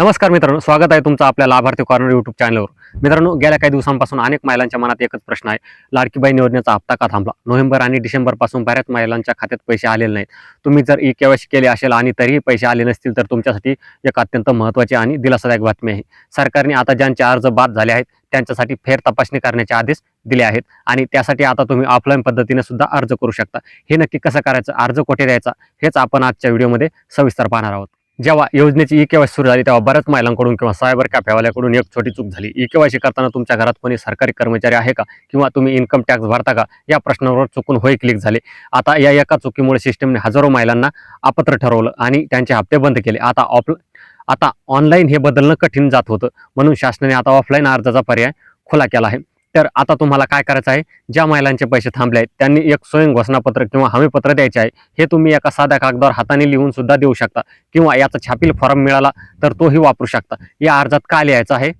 नमस्कार मित्रांनो स्वागत आहे तुमचं आपल्या लाभार्थी कॉर्नर युट्यूब चॅनलवर मित्रांनो गेल्या काही दिवसांपासून अनेक महिलांच्या मनात एकच प्रश्न आहे. लाडकीबाई निवडण्याचा योजनेचा हप्ता का थांबला? नोव्हेंबर आणि डिसेंबरपासून बऱ्याच महिलांच्या खात्यात पैसे आलेले नाहीत. तुम्ही जर ई केवायसी केले असेल आणि तरीही पैसे आले नसतील तर तुमच्यासाठी एक अत्यंत महत्त्वाची आणि दिलासादायक बातमी आहे. सरकारने आता ज्यांचे अर्ज बाद झाले आहेत त्यांच्यासाठी फेर तपासणी करण्याचे आदेश दिले आहेत आणि त्यासाठी आता तुम्ही ऑफलाईन पद्धतीने सुद्धा अर्ज करू शकता. हे नक्की कसं करायचं अर्ज कुठे द्यायचा हेच आपण आजच्या व्हिडिओमध्ये सविस्तर पाहणार आहोत. जेव्हा योजनेची ई केवायसी सुरू झाली तेव्हा बऱ्याच महिलांकडून किंवा सायबर कॅफेवाल्याकडून एक छोटी चूक झाली. ई केवायसी करताना तुमच्या घरात कोणी सरकारी कर्मचारी आहे का? किंवा तुम्ही इन्कम टॅक्स भरता का? या प्रश्नावर चुकून होय क्लिक झाले. आता या एका चुकीमुळे सिस्टमने हजारो महिलांना अपात्र ठरवलं आणि त्यांचे हप्ते बंद केले. आता ऑफ आता ऑनलाईन हे बदलणं कठीण जात होतं. म्हणून शासनाने आता ऑफलाईन अर्जाचा पर्याय खुला केला आहे. तर आता तुम्हाला काय करायचं आहे? ज्या महिलांचे पैसे थांबले आहेत त्यांनी एक स्वयं घोषणापत्र किंवा हमीपत्र द्यायचे आहे. हे तुम्ही एका साध्या कागदावर हाताने लिहून सुद्धा देऊ शकता. किंवा याचा छापील फॉर्म मिळाला तर तोही वापरू शकता. या अर्जात काय लिहायचं आहे?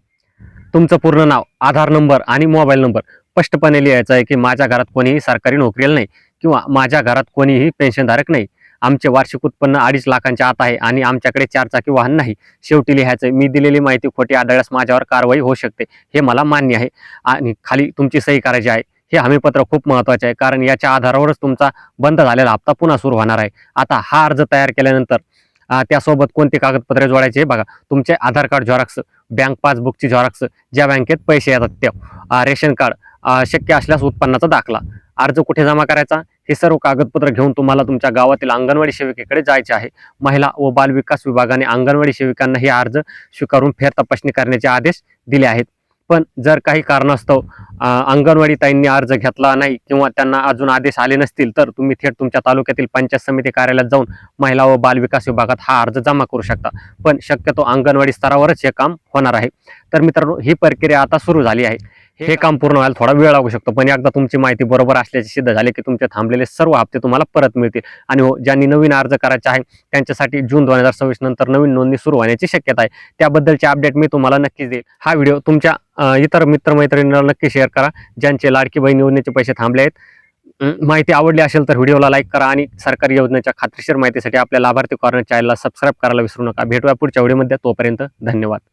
तुमचं पूर्ण नाव आधार नंबर आणि मोबाईल नंबर. स्पष्टपणे लिहायचं आहे की माझ्या घरात कोणीही सरकारी नोकरीला नाही किंवा माझ्या घरात कोणीही पेन्शनधारक नाही. आमचे वार्षिक उत्पन्न अडीच लाखांच्या आत आहे आणि आमच्याकडे चारचाकी वाहन नाही. शेवटी लिहायचं मी दिलेली माहिती खोटी आढळल्यास माझ्यावर कारवाई होऊ शकते हे मला मान्य आहे. आणि खाली तुमची सही करायची आहे हे हमीपत्र खूप महत्त्वाचे आहे कारण याच्या आधारावरच तुमचा बंद झालेला हप्ता पुन्हा सुरू होणार आहे. आता हा अर्ज तयार केल्यानंतर त्यासोबत कोणती कागदपत्रे जोडायचे हे बघा. तुमचे आधार कार्ड झेरॉक्स बँक पासबुकची झेरॉक्स ज्या बँकेत पैसे येतात ते रेशन कार्ड शक्य असल्यास उत्पन्नाचा दाखला. अर्ज कुठे जमा करायचा? हे सर्व कागदपत्र घेऊन तुम्हाला तुमच्या गावातील अंगणवाडी सेविकेकडे जायचे आहे. महिला व बालविकास विभागाने अंगणवाडी सेविकांना हे अर्ज स्वीकारून फेर तपासणी करण्याचे आदेश दिले आहेत. पण जर काही कारणास्तव अंगणवाडी ताईंनी अर्ज घेतला नाही किंवा त्यांना अजून आदेश आले नसतील तर तुम्ही थेट तुमच्या तालुक्यातील पंचायत समिती कार्यालयात जाऊन महिला व बालविकास विभागात हा अर्ज जमा करू शकता. पण शक्यतो अंगणवाडी स्तरावरच हे काम होणार आहे. तर मित्रांनो ही प्रक्रिया आता सुरू झाली आहे. हे काम पूर्ण व्हायला थोडा वेळ लागू शकतो पण एकदा तुमची माहिती बरोबर असल्याचे सिद्ध झाले की तुमचे थांबलेले सर्व हप्ते तुम्हाला परत मिळतील. आणि हो ज्यांनी नवीन अर्ज करायचे आहे त्यांच्यासाठी जून दोन हजार सव्वीस नंतर नवीन नोंदणी सुरू होण्याची शक्यता आहे. त्याबद्दलचे अपडेट मी तुम्हाला नक्कीच देईल. हा व्हिडिओ तुमच्या इतर मित्रमैत्रिणींना नक्की शेअर करा ज्यांचे लाडकी बहीण योजनेचे पैसे थांबले आहेत. माहिती आवडली असेल तर व्हिडिओला लाईक करा आणि सरकारी योजनेच्या खात्रीशीर माहितीसाठी आपल्या लाभार्थी कॉर्नर चॅनलला सबस्क्राईब करायला विसरू नका. भेटूया पुढच्या व्हिडिओमध्ये. तोपर्यंत धन्यवाद.